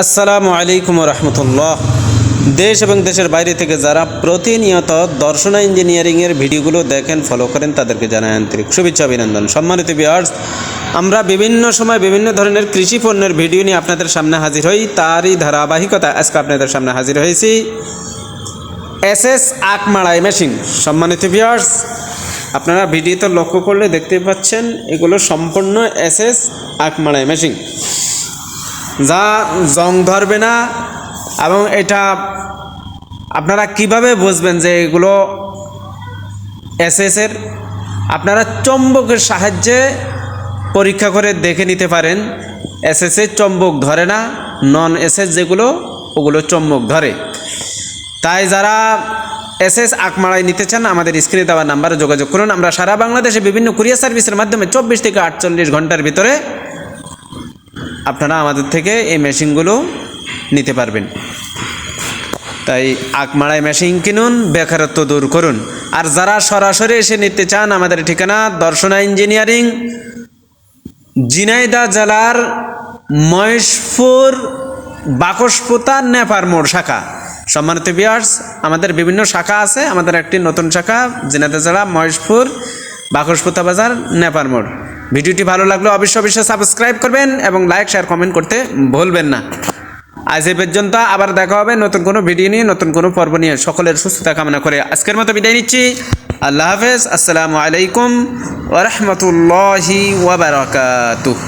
আসসালামু আলাইকুম রহমতুল্লাহ দেশ এবং দেশের বাইরে থেকে যারা প্রতিনিয়ত দর্শনা ইঞ্জিনিয়ারিংয়ের ভিডিওগুলো দেখেন ফলো করেন, তাদেরকে জানাই আন্তরিক শুভেচ্ছা, অভিনন্দন। সম্মানিত বিয়ার্স আমরা বিভিন্ন সময় বিভিন্ন ধরনের কৃষি পণ্যের ভিডিও নিয়ে আপনাদের সামনে হাজির হই। তারই ধারাবাহিকতা আজকে আপনাদের সামনে হাজির হয়েছি। এস এস আকমাড়াই মেশিন সম্মানিত ভিউয়ার্স আপনারা ভিডিওতে লক্ষ্য করলে দেখতে পাচ্ছেন, এগুলো সম্পূর্ণ এস এস আকমাড়াই মেশিন যা জং ধরবে না, এবং এটা আপনারা কীভাবে বুঝবেন যে এগুলো এস এর আপনারা চম্বকের সাহায্যে পরীক্ষা করে দেখে নিতে পারেন এস এর চম্বক ধরে না নন এস যেগুলো, ওগুলো চম্বক ধরে। তাই যারা এস এস আকমাড়াই নিতে চান, আমাদের স্ক্রিনে দেওয়া নাম্বারে যোগাযোগ করুন। আমরা সারা বাংলাদেশে বিভিন্ন কুরিয়ার সার্ভিসের মাধ্যমে চব্বিশ থেকে আটচল্লিশ ঘণ্টার ভিতরে আপনারা আমাদের থেকে এই মেশিনগুলো নিতে পারবেন। তাই আকমাড়াই মেশিন কিনুন, বেকারত্ব দূর করুন। আর যারা সরাসরি এসে নিতে চান আমাদের ঠিকানা, দর্শনা ইঞ্জিনিয়ারিং জিনাইদা জেলার মহেশপুর বাকসপোতা নেপার মোড় শাখা। সম্মানিত বিয়ার্স আমাদের বিভিন্ন শাখা আছে। আমাদের একটি নতুন শাখা জিনাইদা জেলা মহেশপুর বাকসপুতা বাজার, নেপার মোড়। ভিডিওটি ভালো লাগলে অবশ্যই অবশ্যই সাবস্ক্রাইব করবেন এবং লাইক শেয়ার কমেন্ট করতে ভুলবেন না। আজ এ পর্যন্ত আবার দেখা হবে নতুন কোনো ভিডিও নিয়ে, নতুন কোনো পর্ব নিয়ে। সকলের সুস্থতা কামনা করে আজকের মতো বিদায় নিচ্ছি। আল্লাহ হাফেজ। আসসালামু আলাইকুম ওরহমতুল্লাহি ওবরাকাতুহ